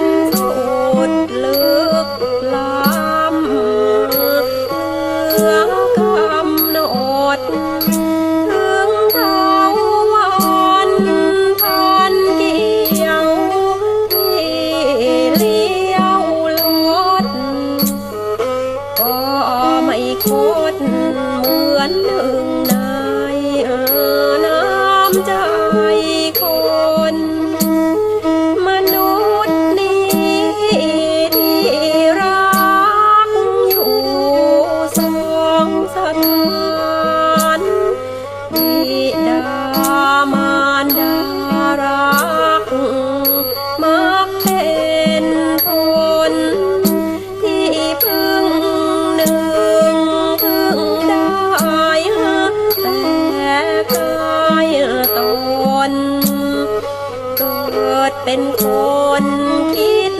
นสุดลึกล้ำเรื่องกำหดถึงเทาวันพันเกี่ยวที่เลี้ยวลดก็ไม่คดเหมือนหนึ่งในน้ำใจคน มักเป็นคนที่พึ่งหนึ่งพึ่งได้แต่กายตนเกิดเป็นคนคิด